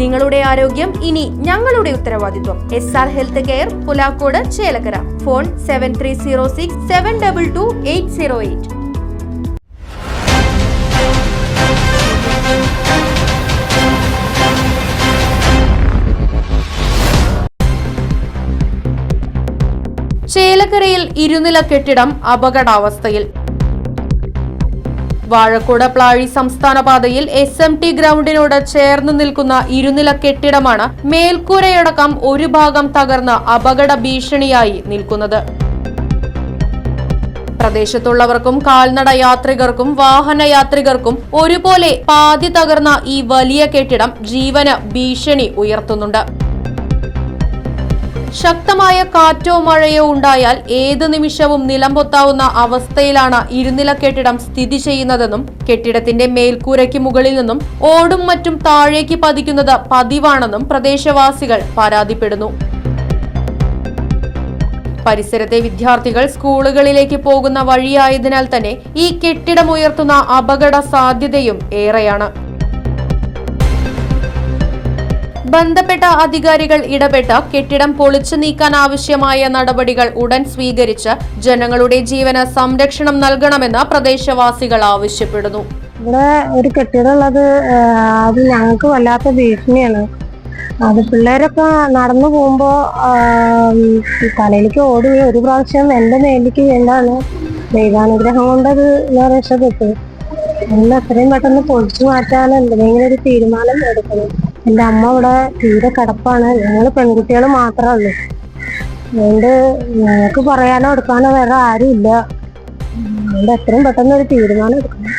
നിങ്ങളുടെ ആരോഗ്യം ഇനി ഞങ്ങളുടെ ഉത്തരവാദിത്വം. S R health care Pulakode Chelakkara. Phone seven three zero six seven double two eight zero eight കെട്ടിടം അപകടാവസ്ഥയിൽ. വാഴക്കോട് പ്ലാഴി സംസ്ഥാന പാതയിൽ എസ് എം ടി ഗ്രൗണ്ടിനോട് ചേർന്ന് നിൽക്കുന്ന ഇരുനില കെട്ടിടമാണ് മേൽക്കൂരയടക്കം ഒരു ഭാഗം തകർന്ന് അപകട ഭീഷണിയായി നിൽക്കുന്നത്. പ്രദേശത്തുള്ളവർക്കും കാൽനട യാത്രികർക്കും വാഹന യാത്രികർക്കും ഒരുപോലെ പാതി തകർന്ന ഈ വലിയ കെട്ടിടം ജീവന് ഭീഷണി ഉയർത്തുന്നുണ്ട്. ശക്തമായ കാറ്റോ മഴയോ ഉണ്ടായാൽ ഏത് നിമിഷവും നിലംപൊത്താവുന്ന അവസ്ഥയിലാണ് ഇരുനില കെട്ടിടം സ്ഥിതി ചെയ്യുന്നതെന്നും കെട്ടിടത്തിന്റെ മേൽക്കൂരയ്ക്ക് മുകളിൽ നിന്നും ഓടും മറ്റും താഴേക്ക് പതിക്കുന്നത് പതിവാണെന്നും പ്രദേശവാസികൾ പരാതിപ്പെടുന്നു. പരിസരത്തെ വിദ്യാർത്ഥികൾ സ്കൂളുകളിലേക്ക് പോകുന്ന വഴിയായതിനാൽ തന്നെ ഈ കെട്ടിടമുയർത്തുന്ന അപകട സാധ്യതയും ഏറെയാണ്. ബന്ധപ്പെട്ട അധികാരികൾ ഇടപെട്ട് കെട്ടിടം പൊളിച്ചു നീക്കാൻ ആവശ്യമായ നടപടികൾ ഉടൻ സ്വീകരിച്ച് ജനങ്ങളുടെ ജീവന് സംരക്ഷണം നൽകണമെന്ന് പ്രദേശവാസികൾ ആവശ്യപ്പെടുന്നു. ഇവിടെ ഒരു കെട്ടിടം ഉള്ളത് അത് ഞങ്ങൾക്ക് വല്ലാത്ത ഭീഷണിയാണ്. അത് പിള്ളേരൊക്കെ നടന്നു പോകുമ്പോൾ തലയിലേക്ക് ഓടി ഒരു പ്രാവശ്യം എന്റെ മേലേക്ക് വീണ്ടാണ് ദൈവാനുഗ്രഹം കൊണ്ടത് ഞാൻ രക്ഷപ്പെട്ടു. അത്രയും പെട്ടെന്ന് പൊളിച്ചു മാറ്റാൻ എന്തെങ്കിലും ഒരു തീരുമാനം എടുക്കണം. എന്റെ അമ്മ ഇവിടെ തീരെ കിടപ്പാണ്. ഞങ്ങൾ പെൺകുട്ടികൾ മാത്രമേ ഉള്ളൂ. അതുകൊണ്ട് ഞങ്ങൾക്ക് പറയാനോ എടുക്കാനോ വേറെ ആരും ഇല്ല അതുകൊണ്ട് എത്രയും പെട്ടെന്ന് ഒരു തീരുമാനം എടുക്കണം.